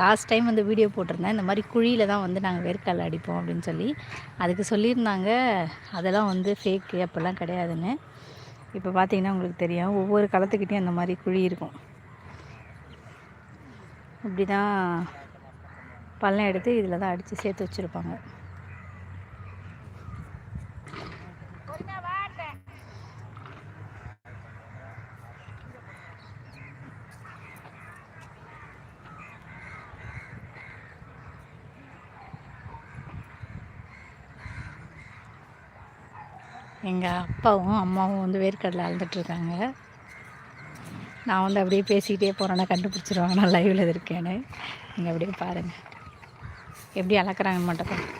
Last time வந்து video போட்டிருந்தேன். இந்த மாதிரி குழியில் தான் வந்து நாங்கள் வேர்க்கால் அடிப்போம் அப்படின்னு சொல்லி. அதுக்கு சொல்லியிருந்தாங்க. அதெல்லாம் வந்து ஃபேக்கு அப்போல்லாம் கிடையாதுன்னு. இப்போ பார்த்தீங்கன்னா உங்களுக்கு தெரியும். ஒவ்வொரு களத்துக்கிட்டேயும் அந்த மாதிரி குழி இருக்கும். இப்படி தான் பள்ளம் எடுத்து இதில் தான் அடித்து சேர்த்து வச்சுருப்பாங்க. எங்கள் அப்பாவும் அம்மாவும் வந்து வேர்க்கடலை அளந்துட்டுருக்காங்க நான் வந்து அப்படியே பேசிக்கிட்டே போகிறேன்னா கண்டுபிடிச்சிருவாங்க. நான் லைவில் இருக்கேன்னு. நீங்கள் அப்படியே பாருங்கள் எப்படி அளக்குறாங்கன்னு மட்டும் பாருங்க.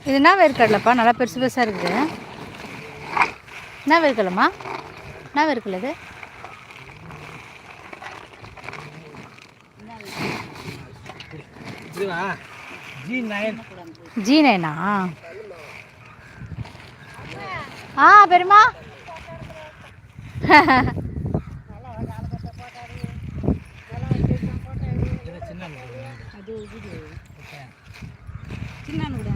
இது என்ன வேர்க்கடலைப்பா நல்லா பெருசு பெருசாக இருக்குது என்ன வேர்க்கடலைம்மா என்ன வேர்க்கடலை இது? ஜி நைனா ஆ? பெருமா சின்னான்னு கூட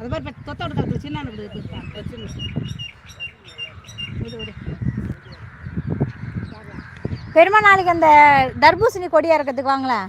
அது மாதிரி தொத்தோட காலத்தில் சின்னான்னு கூட பெருமா நாளைக்கு அந்த தர்பூசணி கொடியா இருக்கிறதுக்கு வாங்களேன்.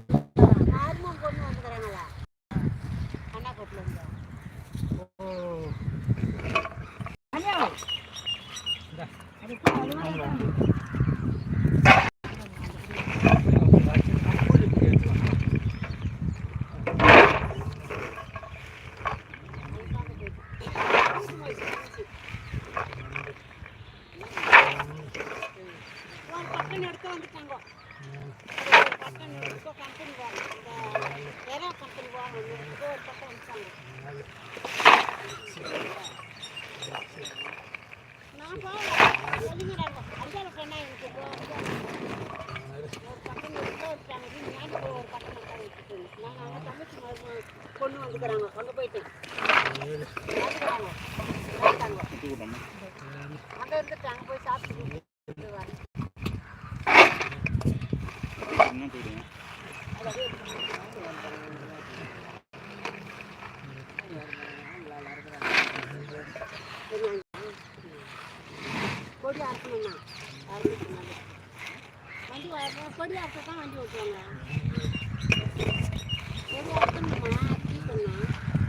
பக்கம் எடுத்து வந்துட்டாங்க. ஒரு பக்கம் எடுத்து கம்பெனி வாங்க வேற கம்பெனி வாங்க ஒரு பக்கம் வந்துட்டாங்க. நான் போகல சொல்லிங்கிறாங்க அஞ்சால எனக்கு ஒரு பக்கம் எடுத்து வந்துட்டாங்க. ஒரு பக்கம் மட்டும் வச்சுட்டு நான் அங்கே தங்கச்சி மருமக பொண்ணு வந்துக்கிறாங்க. கொண்டு போயிட்டு. வந்துக்கிறாங்க. அங்கே இருந்துட்டு அங்கே போய் சாப்பிட்டு கொடி அறுக்கணும்னா வண்டி வர- கொடி அறுக்க தான் வண்டி ஓட்டுவாங்க. கொடி அறுக்கணுமா தீக்கணும்